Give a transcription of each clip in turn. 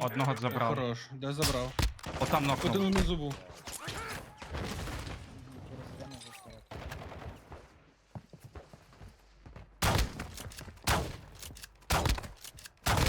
Одного забрав. Хорош. Де забрав? Отам Один нокнув. унизу був.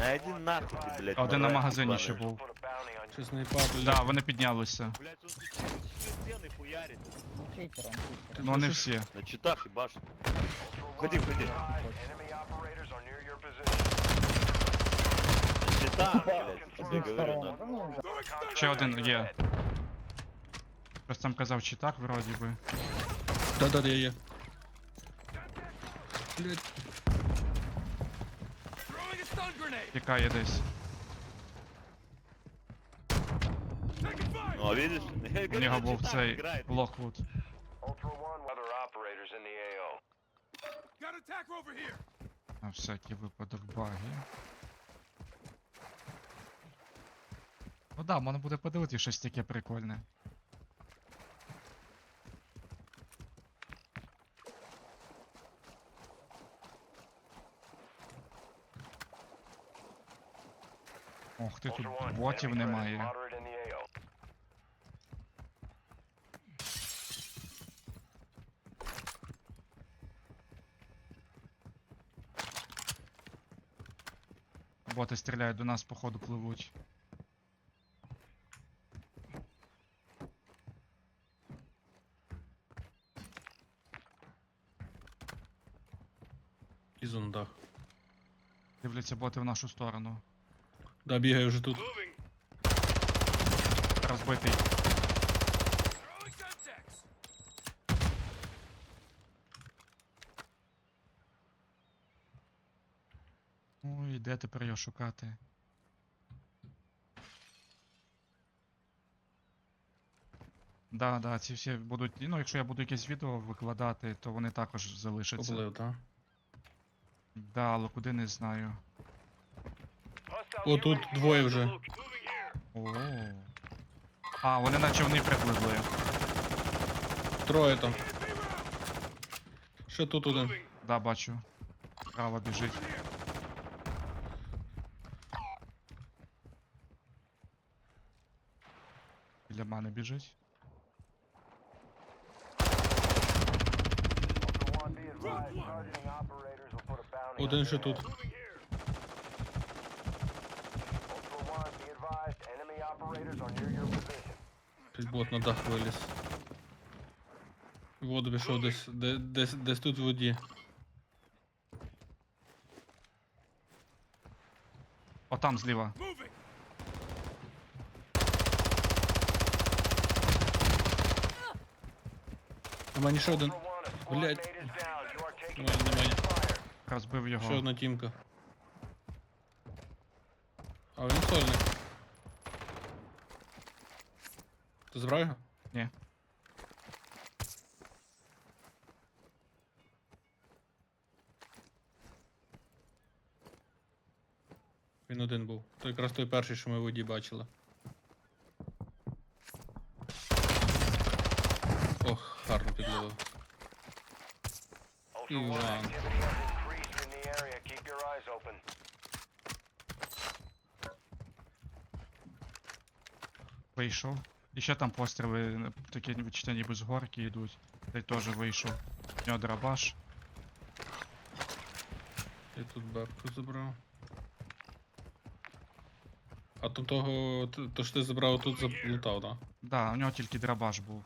А иди нахуй ты, блядь. Один на магазині ще був. Чи снайпа, блядь. Да, вони піднялися. Блядь, тут стены хуярит. Ну. Ну не всі. На читах ебашит. Входи, входи. Читах, блядь, говорю, да. Ще один є. Хтось там казав чи так, вроді би. Да-да, я є. Блядь. Тікає десь. Ну, а видишь? У нього був цей. Локвуд. Ultra One, other operators in the AO. На всякий випадок баги. Ну да, можна буде подивитися щось таке прикольне. Ох ти тут ботів немає. Боти стріляють до нас, походу, пливуть. Ізу на дах. Дивляться боти в нашу сторону. Да, бігаю вже тут. Розбитий. Ой, де тепер його шукати? Да, да, ці всі будуть. Ну, якщо я буду якесь відео викладати, то вони також залишаться. Поблив, так? Да, але куди не знаю. О, тут двоє вже. О. А, вони на човни припливли. Троє там. Ще тут один. Да, бачу. Право біжить. Біля мене біжить. Ultra One, be advised, targeting operators will put a bounty on Один ще their тут. head. Ultra One, be advised, enemy operators are near your position. Тут бот на дах виліз. В Воду пішов десь, де- десь, десь тут в воді. Отам зліва. У мене ще один. Ultra One, a squad Блядь. mate is down. You are taking Немає, немає. fire. Розбив Ще його. одна тімка. А він сольник. Його? Ні. Він один був. То якраз той перший, що ми в воді бачили. Ох, гарно підловив. Ultra One, Ivan. activity has increased in the area. Keep your eyes open. Вийшов. І ще там постріли, е, такі відчуття ніби з горки йдуть. Той теж вийшов. У нього драбаш. Я тут бабку забрав. А то того, то що ти забрав, тут заплутав, да? Да, у нього тільки драбаш був.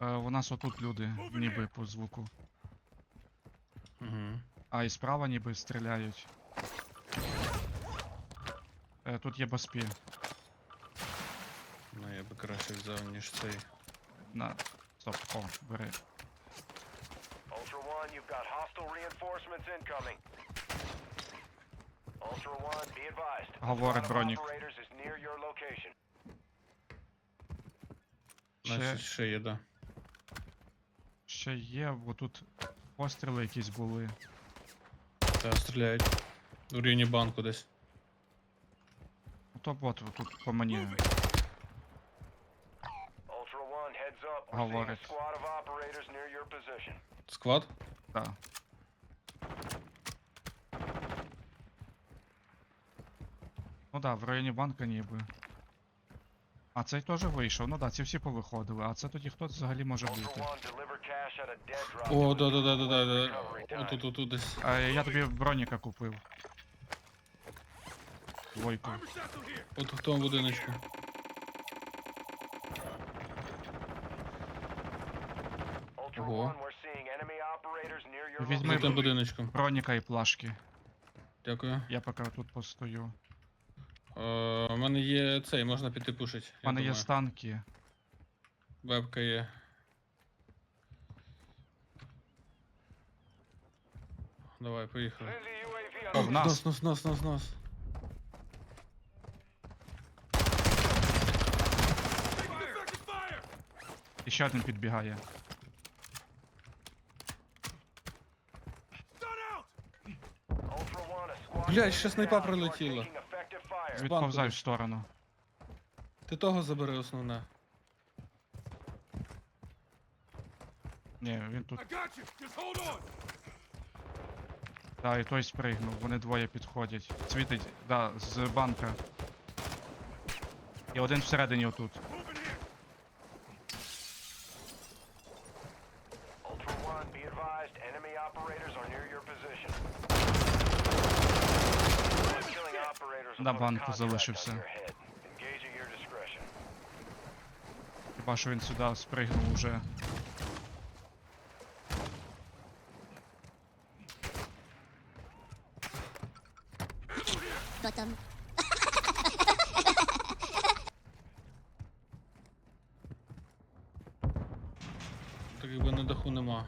Е, у нас отут люди, ніби по звуку. Угу. А і справа ніби стріляють. Е, тут є боспі. Ну я би краще взяв, ніж цей. На. Стоп, о, бери. Ultra One, you've got hostile reinforcements incoming. Ultra One, be advised. a Говорить squad of бронік. operators is near your location. У нас Ще, ще є, да. ще є, бо тут постріли якісь були. Та стріляють. У рівні банку десь. Ну то бот тут по мені. Говорить. Сквад? Да. Ну да, в районі банка ніби. А цей теж вийшов. Ну да, ці всі повиходили. А це тоді хто взагалі може бути? О, да, да, да, да, да, да. Отут, отут десь. А, я тобі броніка купив. Двойку. От в тому будиночку. Ultra Ого. Візьми тим будиночком. Броніка і плашки. Дякую. Я поки тут постою. Е, У мене є цей, можна піти пушить. У мене є станки. Вебка є. Давай, поїхали. О, в нас. Нос, нос, нос, нос, нос. І ще один підбігає. Ultra Блядь, ще снайпа. Прилетіла. fire. Відповзай в сторону. Ти того забери основне. Ні, він тут. Да, і той спригнув, вони двоє підходять. Світить, да, з банка. І один всередині отут. Ultra One, be advised, enemy operators are near your position. Killing operators will На банку залишився. Хіба що він сюди спригнув уже. Кто там? Так якби на даху нема.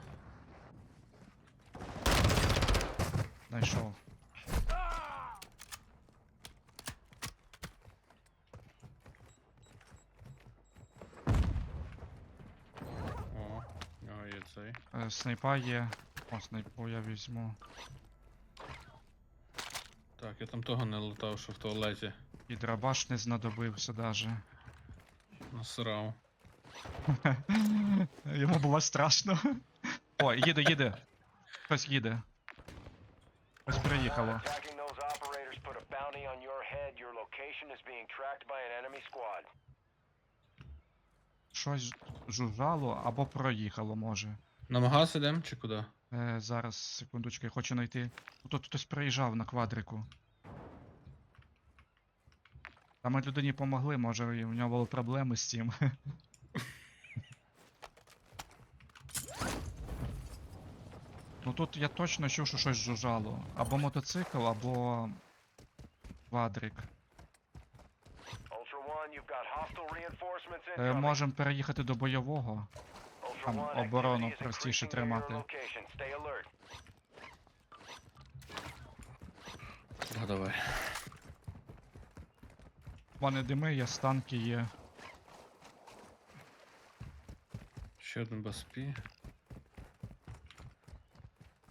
Знайшов. О, у нього є цей. Е, Снайпа є. О, снайпу я візьму. Так, я там того не лутав, що в туалеті. І драбаш не знадобився даже. Насрав. Йому було страшно. О, їде, їде. Хтось їде. Хтось приїхало. Щось жужжало або проїхало, може. На магаз ідем чи куди? Е, зараз, секундочку, я хочу знайти. Тут хтось приїжджав на квадрику. Там ми людині помогли, може і у нього були проблеми з цим. ну тут я точно чув, що щось жужжало. Або мотоцикл, або квадрик. Е, можемо переїхати до бойового. Там оборону простіше тримати. Так, давай. У мене дими є, станки є. Ще один без пі.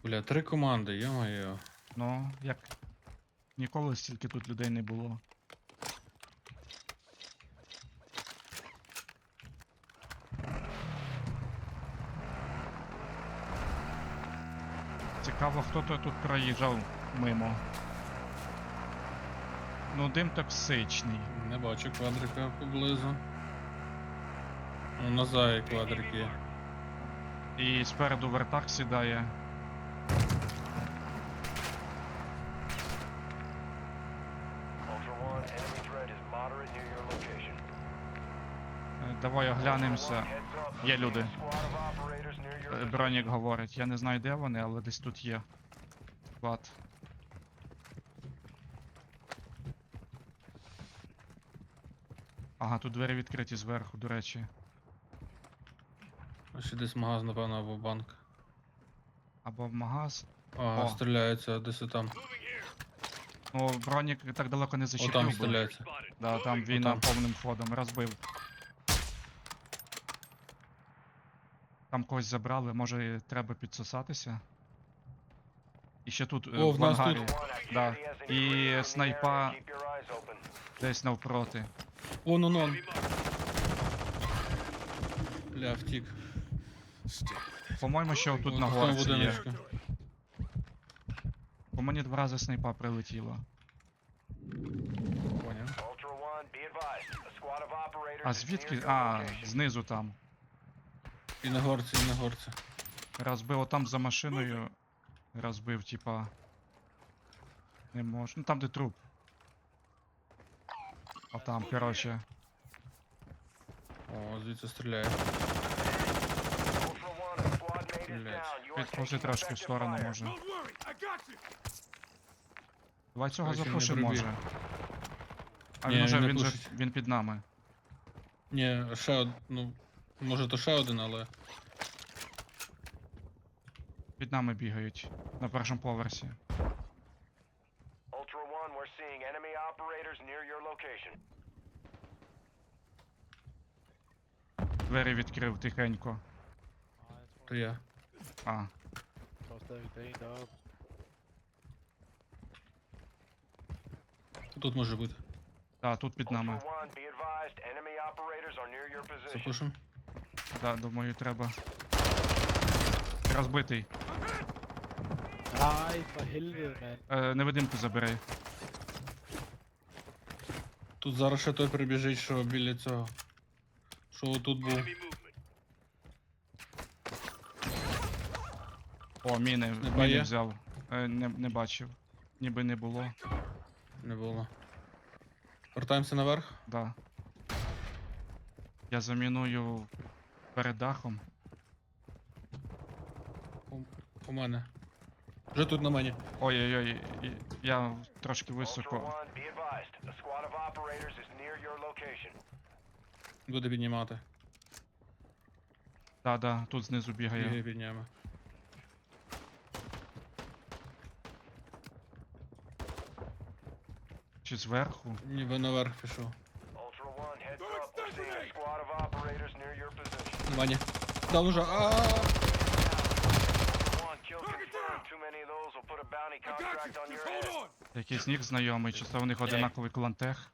Бля, три команди, йо-моє. Ну, як ніколи стільки тут людей не було. Цікаво, хто то тут проїжджав мимо. Ну, дим токсичний. Не бачу квадрика поблизу. Ну, на заї квадрик є. І спереду вертак сідає. Давай оглянемося. Є люди. a squad of operators near your Е, position. Бронік говорить. Я не знаю, де вони, але десь тут є. Склад. Ага, тут двері відкриті зверху, до речі. А ще десь магаз, напевно, або банк. Або в магаз. А, О. стріляються десь там. Ну, бронік так далеко не О, там би. Да, там війна Отам. повним ходом. Розбив. Там когось забрали, може треба підсосатися. І ще тут е, О, в в нас тут. ангарі, Ultra Да. І снайпа- десь навпроти. О, ну ну. Бля, втік. По-моєму, ще тут на горці є. По мені два рази снайпа прилетіло. Понял. А звідки? А, знизу там. І на горці, і на горці. Розбив отам за машиною. Розбив, типа. Не можу. Ну там де труп. А там, короче. О, звідси стріляє. Taking трошки в сторону може. Давай цього Короче, запушимо може. А Ні, він уже, він не він же, пушить. він під нами. Ні, ще од... ну, може то ще один, але. Під нами бігають. На першому поверсі. Ultra One, we're seeing enemy operators near your location. Двері відкрив тихенько. То я. А, Тут може бути. та, тут під нами. Ultra One, be advised, enemy operators are near your position. Запушим. Да, думаю, треба. Розбитий. For helvede, mand. Е, невидимку забери. Тут зараз ще той прибіжить, що біля цього. Що тут був. О, міни, Снайпа міни є? взяв. Е, не, не бачив. Ніби не було. Не було. Вертаємося наверх. Да. Я заміную перед дахом. У, у мене. Вже тут на мені. Ой-ой-ой, я трошки високо. Буде піднімати. Да, да, тут знизу Бігає бігає. підняме. Чи зверху? Ніби наверх пішов. Ultra One, heads up, we're seeing a squad of operators near your position. На мені. Там уже. А! Ultra One, kill confirmed. Too many of those will put a bounty contract on your head. Якийсь нік знайомий, чи це у них одинаковий клантех?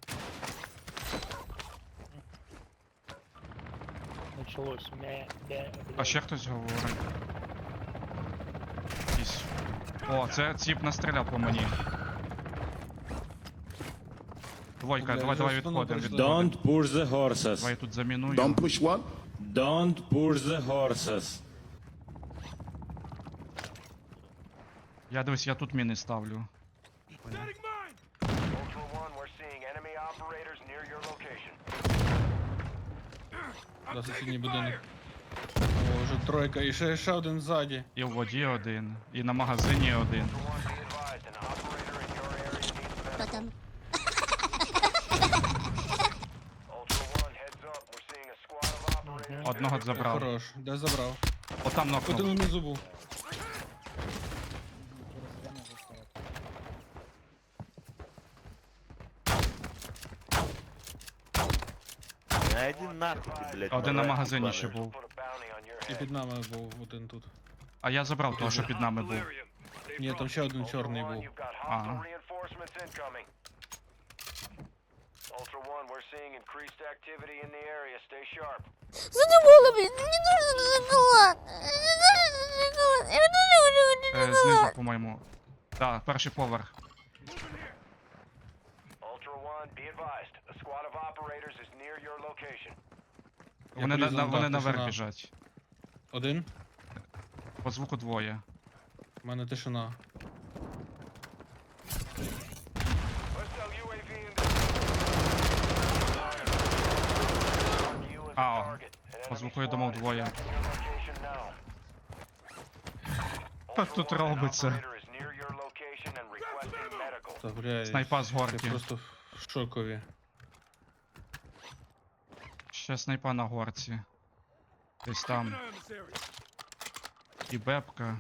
Началось. Мя, мя, А ще хтось говорить. Якийсь. О, це ціп настріляв по мені. Двойка, давай, давай відходимо, відходимо. Don't push the Давай horses. я тут заміную. Don't push what? Don't push the horses. Я дивись, я тут міни ставлю. Ultra One, we're seeing enemy operators near your location. За сусідній будинок. О, вже тройка. І ще, ще один ззаді. І в воді один, і на магазині один. Ultra One, be advised, an operator in your area needs medical. Потом. Ultra One, heads up, we're seeing a squad of operators. Одного забрав. Хорош. Де забрав? Отам Один нокнув. унизу був. Заставил. Да нахуй ты, блядь. Один на магазині ще був. І під нами був один тут. А я забрав того, що під нами був. Ні, там ще один чорний був. Ага. Ultra One, we're seeing increased activity in the area. Stay sharp. Задумала, блин, не нужно шоколад. Я не Е, люблю знизу, шоколад. по-моєму. Так, перший поверх. Ultra One, be advised. A squad of operators is near your location. Вони, на, полізу на, на вони дах, наверх тишина. біжать. Один. По звуку двоє. У мене тишина. Hostile UAV in the Mark you А, target. An по звуку я думав двоє. тут робиться? Та бля, Снайпа з я горки. просто в шокові. Ще снайпа на горці. Десь там. І бепка.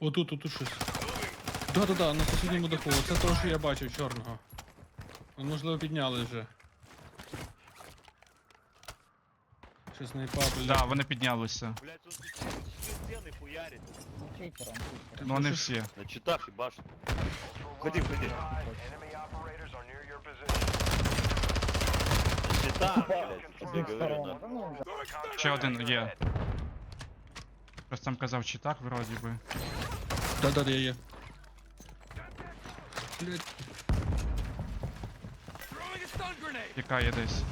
Отут, отут щось. Да-да-да, на сусідньому даху. Це того, що я бачив чорного. Ну, можливо, підняли вже. Ще снайпа, бля. Да, вони піднялися. Блядь, он тут стены хуярит. Ну вони всі. На читах ебашит. Ходи, ходи. На читах, блядь. Тебе говорю. Ну, Ще один є. Хтось там казав чи так, вроді би. Да-да, я є. Блять. Тікає десь.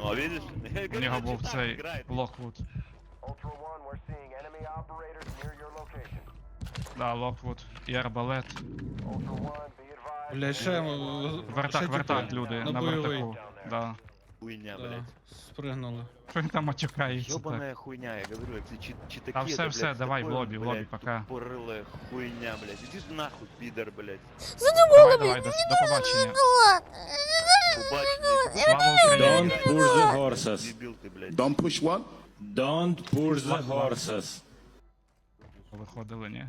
О, видиш? У нього був цей Локвуд. Да, Локвуд. І арбалет. Блядь, ще... Вертак, вертак, люди, На на бойовий. вертаку. Да Хуйня, Да, блядь. спригнули. Що він там матюкається так? Ёбаная хуйня, я говорю, эти чи- читаки, Та все, это, все, блядь, давай в такое, лобі, в лобі, блядь, пока. Тупорылая хуйня, блядь. Иди ж нахуй, пидор, блядь. Давай, давай, до, до побачення. Убачный. Слава Україні! Don't push the horses. Дебил ты, блядь. Don't push what? Don't push the horses. Виходили, ні?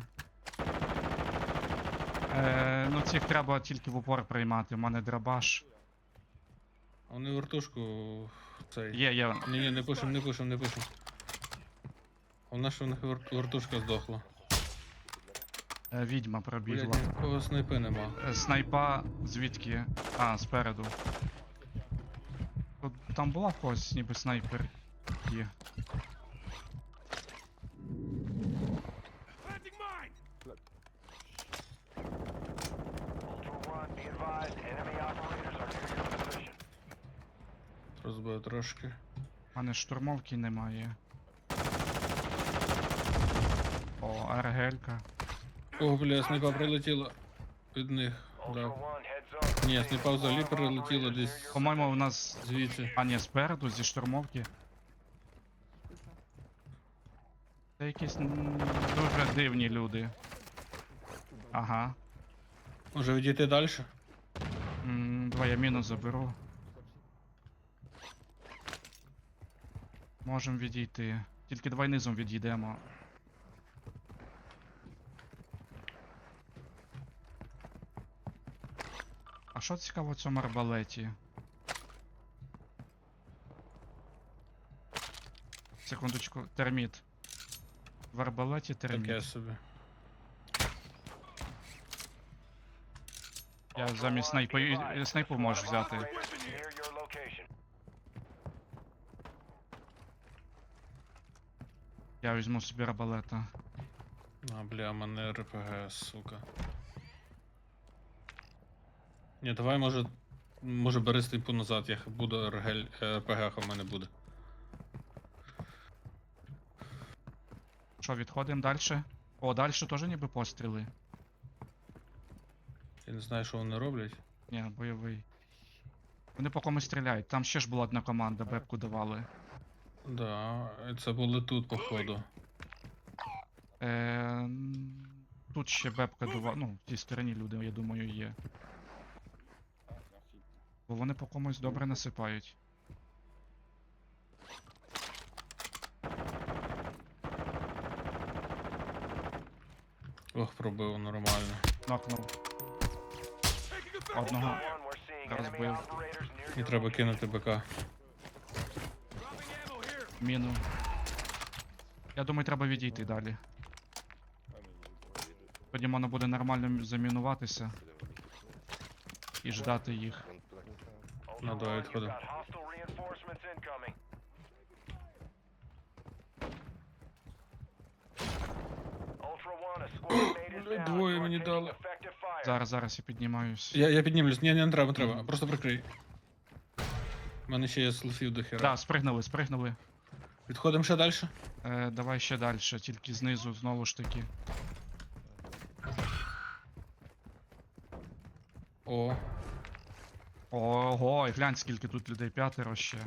Е, ну цих треба тільки в упор приймати, у мене драбаш. Вони вертушку... Цей... Є, є. Ні, ні, не пишем, не пишем, не пишем. У нас у них вер- вертушка здохла. Е, відьма пробігла. Блядь, нікого снайпи нема. Е, Снайпа звідки? А, спереду. Тут, там була в когось ніби снайпер. Є. Ultra One, be advised, enemy operators are near your position. Розбив трошки. У мене штурмовки немає. О, РГЛька. О, бля, снайпа прилетіла від них. Да. Ні, снайпа взагалі прилетіла десь По-моєму, у нас. звідси. А, ні, спереду, зі штурмовки. Це якісь м, дуже дивні люди. Ага. Може відійти далі? М, Давай я міну заберу. Можем відійти. Тільки давай низом відійдемо. А що цікаво в цьому арбалеті? Секундочку, терміт. В арбалеті терміт. Таке собі. Я замість снайпу, снайпу можу взяти. Operators near your location. Я візьму собі арбалета. А, бля, мене РПГ, сука. Ні, давай може. Може бери снайпу назад, я буду РГЛ, РПГ у мене буде. Що, відходимо далі? О, далі теж ніби постріли. Я не знаю, що вони роблять. Ні, бойовий. Вони по комусь стріляють. Там ще ж була одна команда, бебку давали. Да, це були тут, походу. Е, тут ще бебка давала. Ну, в тій стороні люди, я думаю, є. Бо вони по комусь добре насипають. Ох, пробив нормально. Нокнув. Одного. Розбив. your треба кинути БК. Міну. Я думаю, треба відійти далі. Тоді можна буде нормально замінуватися. І ждати їх. Ну, Бля, down. двоє мені дали. Зараз, зараз я піднімаюсь. Я, я піднімлюсь. Ні, не треба, не треба. Просто прикрий. У мене ще є селфів до хера. Да, спригнули, спригнули. Відходимо ще далі. Е, давай ще далі, тільки знизу знову ж таки. О, Ого, і глянь, скільки тут людей, п'ятеро ще.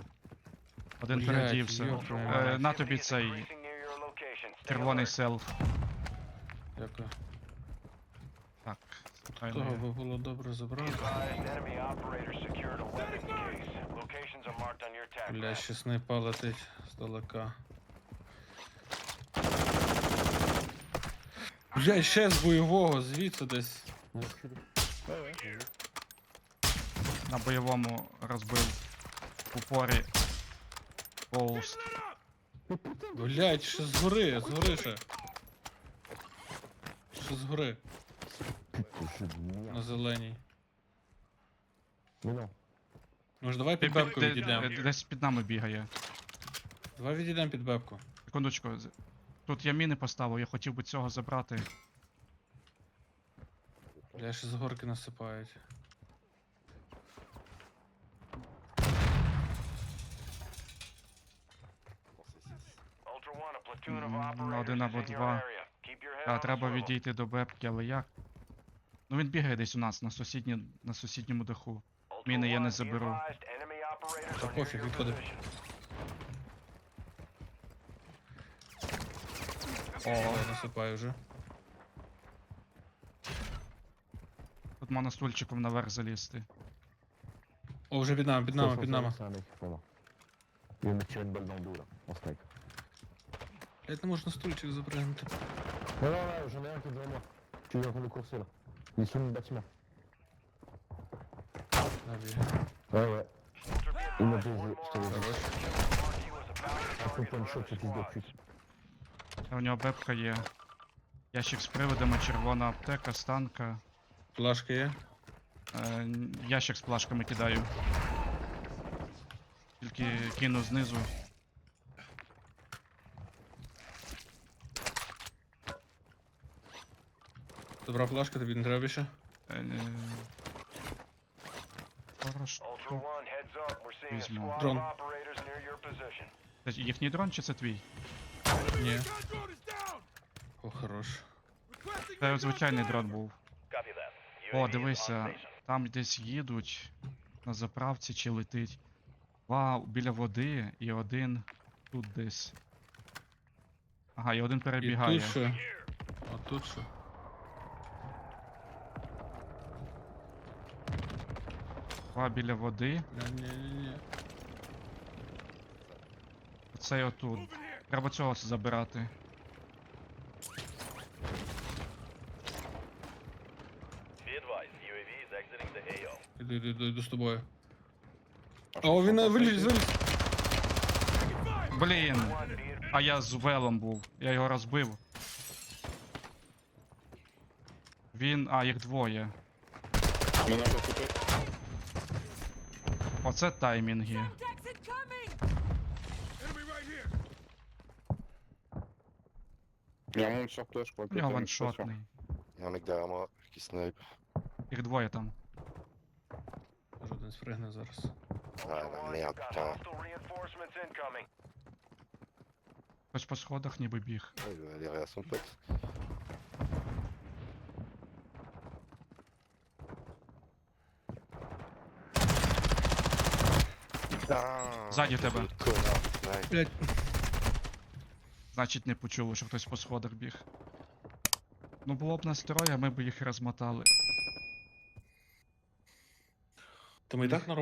Один Блядь, передівся. йоп, Е, на тобі цей червоний селф. дякую. Так, Того би було добре забрати. Бля, ще снайпа летить здалека. Бля, ще з бойового, звідси десь. На бойовому розбив в упорі Гоуст. Блять, ще згори, згори ще. Ще згори. На зеленій. Може давай під бебку Де- відійдемо. де- Десь під нами бігає. Давай відійдемо під бебку. Секундочку. з- Тут я міни поставив, я хотів би цього забрати. Бля, ще з горки насипають. Ultra One, a platoon of М, operators один is або in your два. area. Keep your head А on треба swivel. відійти до бепки, але як? Ну він бігає десь у нас на, сусідні, на сусідньому даху. Міни я не заберу. Та пофіг, відходи. О, насипаю вже. Тут можна стульчиком наверх залізти. О, вже під нами, під нами, під нами. Dans le dos là, en snipe. Блять, не можна на стульчик запригнути. Non, non, là, j'en ai un qui est devant moi. Tu viens pour le courser là. Il est sous le bâtiment. Набігає. Ouais, ouais. Ultra be Il m'a advised, baisé, one je te more l'ai dit. operator mark you as a bounty Un coup target de for shot, ce enemy fils de squad. pute. А у нього бепка є. Ящик з приводами, червона аптека, станка. Плашка є. Е, ящик з плашками кидаю. Тільки кину знизу. Добра плашка, тобі не треба більше. Е, е, Хорошо. Візьму. Дрон. їхній дрон чи це твій? Ні. О, хорош. Це звичайний дрон був. О, дивися, там десь їдуть на заправці чи летить. Два біля води і один тут десь. Ага, і один І перебігає. тут що? А тут що? Два біля води. Бля, ні, ні, ні. Оцей отут. Треба цього забирати. Іду, іду, іду, іду з тобою. О, він е, виліз, виліз. Блін! А я з велом був. Я його розбив. Він. А, їх двоє. Оце таймінги. Я monte sur toi, je crois У нього ваншотний. Il y a un mec derrière moi qui snipe. Їх двоє там. Може один спригне зараз. Ah la Ultra One, merde, got putain. hostile reinforcements incoming. Хтось по сходах ніби біг. Ouais, il va aller Сзади тебе. Блять, Значить не почули, що хтось по сходах біг. Ну було б нас троє, ми б їх розмотали. то ми і так нормально.